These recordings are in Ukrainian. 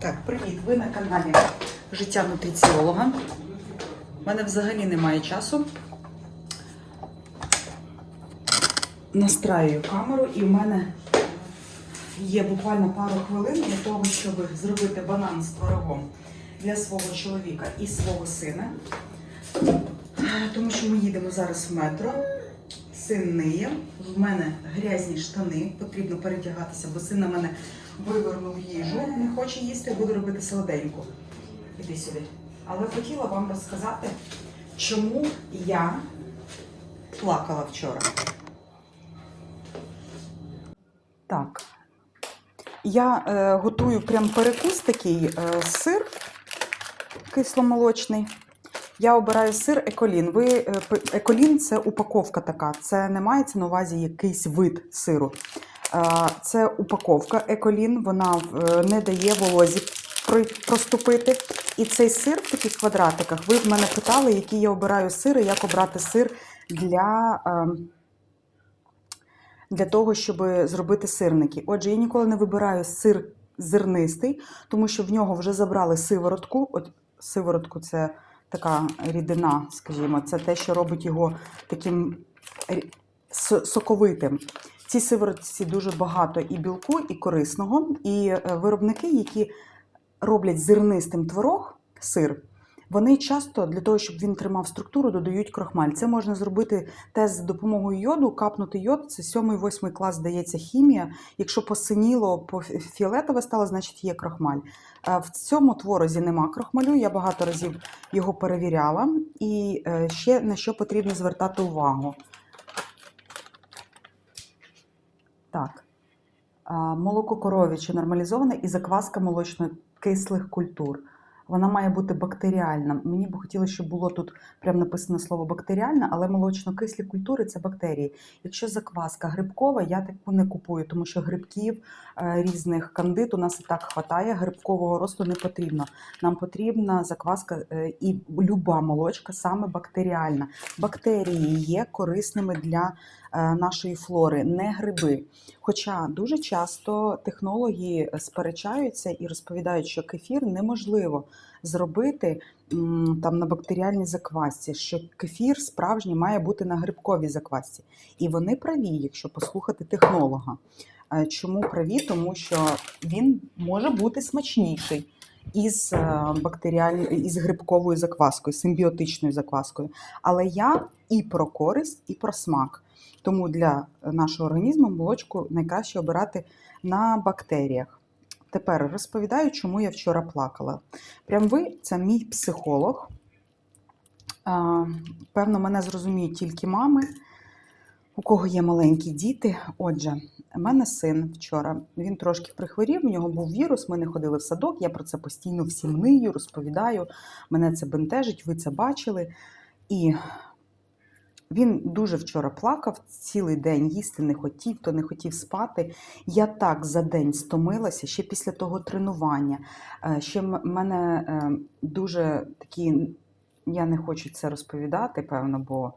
Так, привіт! Ви на каналі Життя нутриціолога. У мене взагалі немає часу. Настраюю камеру, і в мене є буквально пару хвилин для того, щоб зробити банан з творогом для свого чоловіка і свого сина. Тому що ми їдемо зараз в метро. Син ниє, в мене грязні штани, потрібно перетягатися, бо син на мене вивернув їжу, не хоче їсти, буду робити солоденьку. Іди сюди. Але хотіла вам розказати, чому я плакала вчора. Так. Я е, готую прям перекус такий е, сир кисломолочний. Я обираю сир еколін. Ви е, еколін це упаковка така. Це не мається на увазі якийсь вид сиру. Це упаковка еколін, вона е, не дає волозі проступити. І цей сир в таких квадратиках. Ви в мене питали, який я обираю сир і як обрати сир для. е, Для того, щоб зробити сирники. Отже, я ніколи не вибираю сир зернистий, тому що в нього вже забрали сиворотку. От сиворотку це така рідина, скажімо, це те, що робить його таким соковитим. В цій сиворотці дуже багато і білку, і корисного. І е, виробники, які роблять зернистим творог, сир, вони часто для того, щоб він тримав структуру, додають крохмаль. Це можна зробити тест за допомогою йоду, капнути йод. Це 7-8 клас, здається, хімія. Якщо посиніло, по фіолетове стало, значить є крохмаль. Е, В цьому творозі нема крохмалю. Я багато разів його перевіряла. І е, ще на що потрібно звертати увагу. Так. Молоко коров'яче нормалізоване і закваска молочно-кислих культур. Вона має бути бактеріальна. Мені б хотілося, щоб було тут прямо написано слово бактеріальна, але молочно-кислі культури це бактерії. Якщо закваска грибкова, я таку не купую, тому що грибків е, різних кандид у нас і так хватає. Грибкового росту не потрібно. Нам потрібна закваска е, і люба молочка саме бактеріальна. Бактерії є корисними для нашої флори, не гриби. Хоча дуже часто технологи сперечаються і розповідають, що кефір неможливо зробити там на бактеріальній заквасці, що кефір справжній має бути на грибковій заквасці. І вони праві, якщо послухати технолога. Е, Чому праві? Тому що він може бути смачніший із е, бактеріаль... із грибковою закваскою, симбіотичною закваскою. Але я і про користь, і про смак. Тому для нашого організму молочку найкраще обирати на бактеріях. Тепер розповідаю, чому я вчора плакала. Прям ви це мій психолог. Певно, мене зрозуміють тільки мами, у кого є маленькі діти. Отже, у мене син вчора він трошки прихворів, у нього був вірус, ми не ходили в садок. Я про це постійно всім нию, розповідаю. Мене це бентежить, ви це бачили. І він дуже вчора плакав, цілий день їсти не хотів, то не хотів спати. Я так за день стомилася ще після того тренування. Е, Ще в мене е, дуже такі, я не хочу це розповідати, певно, бо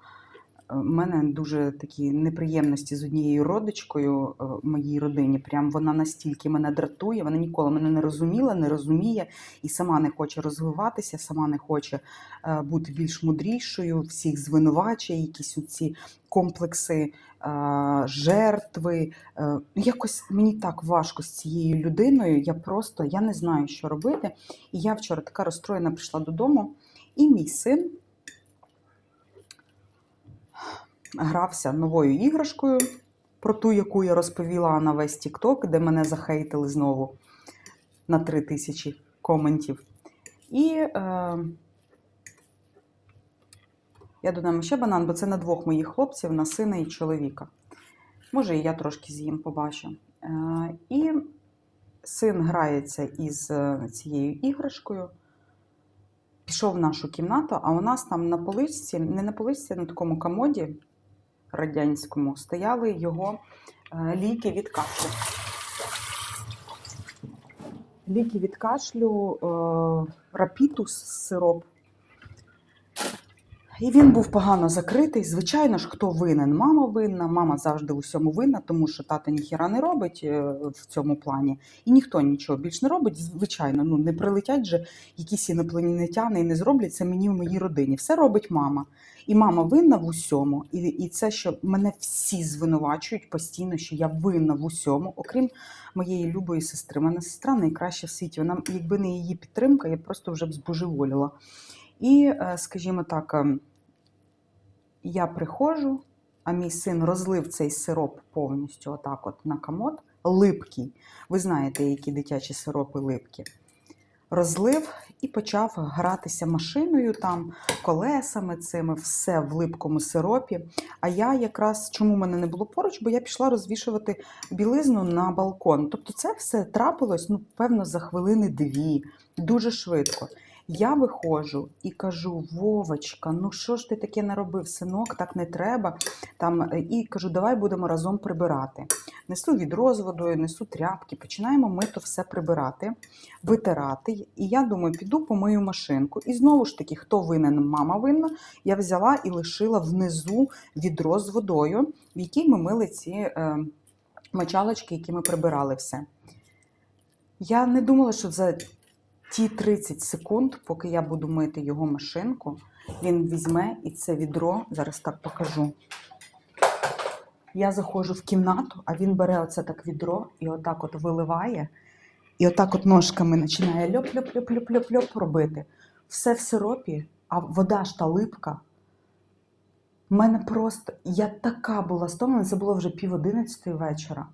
в мене дуже такі неприємності з однією родичкою е, в моїй родині. Прям вона настільки мене дратує, вона ніколи мене не розуміла, не розуміє і сама не хоче розвиватися, сама не хоче е, бути більш мудрішою, всіх звинувачує, якісь ці комплекси е, жертви. Е, Якось мені так важко з цією людиною. Я просто я не знаю, що робити. І я вчора така розстроєна прийшла додому, і мій син грався новою іграшкою, про ту, яку я розповіла на весь TikTok, де мене захейтили знову на 3 тисячі коментів. І е, я додам ще банан, бо це на двох моїх хлопців, на сина і чоловіка. Може, і я трошки з'їм побачу. Е, і син грається із е, цією іграшкою. Пішов в нашу кімнату, а у нас там на поличці, не на поличці, а на такому комоді радянському, стояли його е, ліки від кашлю. Ліки від кашлю, е, рапітус сироп. І він був погано закритий. Звичайно ж, хто винен? Мама винна, мама завжди у всьому винна, тому що тато ніхіра не робить е, в цьому плані. І ніхто нічого більш не робить. Звичайно, ну не прилетять же якісь інопланетяни і не зроблять це мені в моїй родині. Все робить мама. І мама винна в усьому. І, і це, що мене всі звинувачують постійно, що я винна в усьому, окрім моєї любої сестри. Мене сестра найкраща в світі. Вона, якби не її підтримка, я просто вже б збожеволіла. І, е, скажімо так, е, я приходжу, а мій син розлив цей сироп повністю отак от на комод, липкий. Ви знаєте, які дитячі сиропи липкі. Розлив і почав гратися машиною, там, колесами цими, все в липкому сиропі. А я якраз чому мене не було поруч, бо я пішла розвішувати білизну на балкон. Тобто це все трапилось, ну, певно, за хвилини дві, дуже швидко. Я виходжу і кажу: Вовочка, ну що ж ти таке наробив, синок, так не треба. Там, е, і кажу, давай будемо разом прибирати. Несу відро з водою, несу тряпки, починаємо ми то все прибирати, витирати. І я думаю, піду помию машинку. І знову ж таки, хто винен, мама винна, я взяла і лишила внизу відро з водою, в якій ми мили ці е, мочалочки, які ми прибирали все. Я не думала, що за ті 30 секунд, поки я буду мити його машинку, він візьме і це відро, зараз так покажу. Я заходжу в кімнату, а він бере оце так відро і отак от виливає, і отак от ножками починає льоп-льоп-льоп-льоп-льоп робити. Все в сиропі, а вода ж та липка. У мене просто, я така була стомлена, це було вже пів одинадцятої вечора.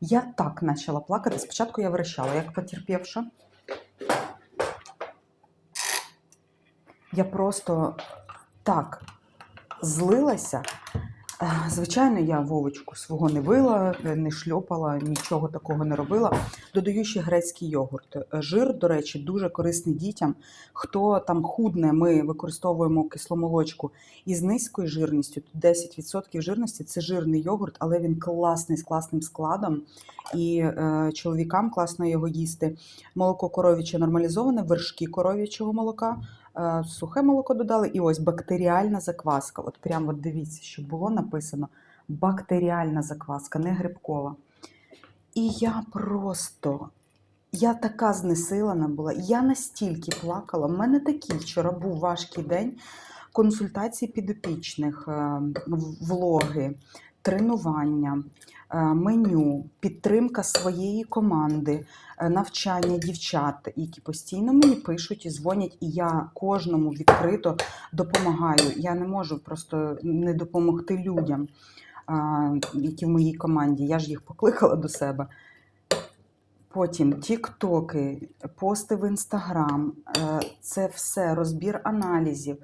Я так почала плакати. Спочатку я верещала, як потерпівша. Я просто так злилася. Е, Звичайно, я Вовочку свого не вила, е, не шльопала, нічого такого не робила. Додаю ще грецький йогурт. Е, Жир, до речі, дуже корисний дітям. Хто там худне, ми використовуємо кисломолочку із низькою жирністю. Тут 10% жирності це жирний йогурт, але він класний з класним складом. І е, чоловікам класно його їсти. Молоко коров'яче нормалізоване, вершки коров'ячого молока. Е, сухе молоко додали, і ось бактеріальна закваска. От прямо от дивіться, що було написано: бактеріальна закваска, не грибкова. І я просто, я така знесилена була, я настільки плакала. У мене такий вчора був важкий день консультації підопічних, е, влоги, тренування, е, меню, підтримка своєї команди, е, навчання дівчат, які постійно мені пишуть і дзвонять, і я кожному відкрито допомагаю. Я не можу просто не допомогти людям, які в моїй команді. Я ж їх покликала до себе. Потім тіктоки, пости в інстаграм, е, це все розбір аналізів,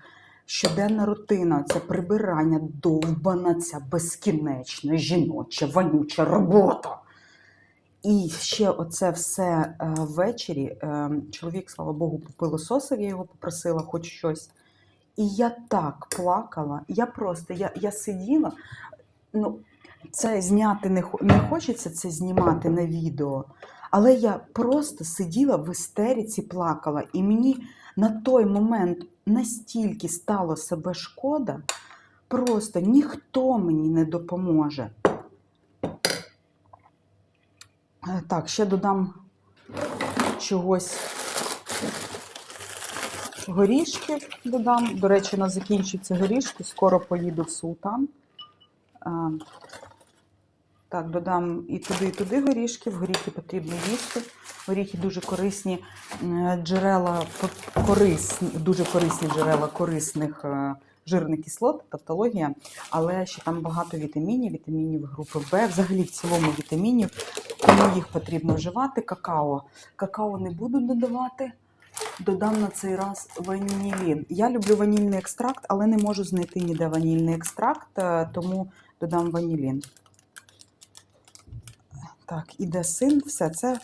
щоденна рутина, це прибирання, довбана ця безкінечна жіноча, вонюча робота. І ще оце все е, ввечері. Е, чоловік, слава Богу, попилососив, я його попросила хоч щось. І я так плакала. Я просто я, я сиділа. Ну, це зняти не, не хочеться це знімати на відео. Але я просто сиділа в істериці, плакала, і мені на той момент настільки стало себе шкода, просто ніхто мені не допоможе. Е, Так, ще додам чогось горішків додам. До речі, на закінчуються горішки, скоро поїду в султан. Так, додам і туди, і туди горішків. Горіхи потрібно їсти. Горіхи дуже корисні джерела, корисні, дуже корисні джерела корисних е, жирних кислот, тавтологія, але ще там багато вітамінів, вітамінів групи Б, взагалі в цілому вітамінів, тому їх потрібно вживати. Какао. Какао не буду додавати. Додам на цей раз ванілін. Я люблю ванільний екстракт, але не можу знайти ніде ванільний екстракт, е, тому додам ванілін. Так, іде син, все це. У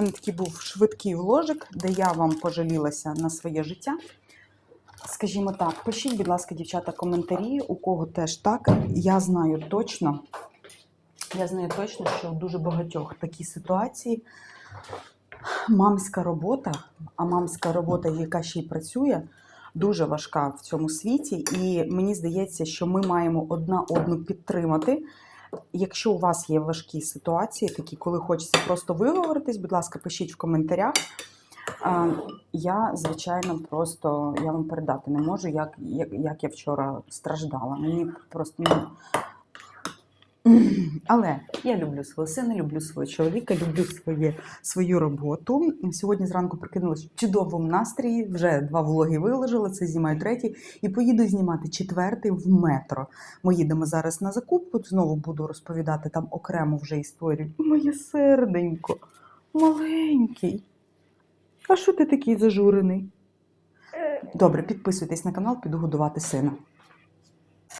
мене такий був швидкий вложик, де я вам пожалілася на своє життя. Скажімо так, пишіть, будь ласка, дівчата, коментарі, у кого теж так. Я знаю точно, я знаю точно, що в дуже багатьох такі ситуації мамська робота, а мамська робота, яка ще й працює, дуже важка в цьому світі, і мені здається, що ми маємо одна одну підтримати. Якщо у вас є важкі ситуації, такі, коли хочеться просто виговоритись, будь ласка, пишіть в коментарях. Я, звичайно, просто я вам передати не можу, як, як, як я вчора страждала. Мені просто ну, але я люблю свого сина, люблю свого чоловіка, люблю своє, свою роботу. Сьогодні зранку прикинулась в чудовому настрої. Вже два влоги виложила, це знімаю третій. І поїду знімати четвертий в метро. Ми їдемо зараз на закупку. Знову буду розповідати там окремо вже історію. Моє серденько, маленький. А що ти такий зажурений? Добре, підписуйтесь на канал, піду годувати сина.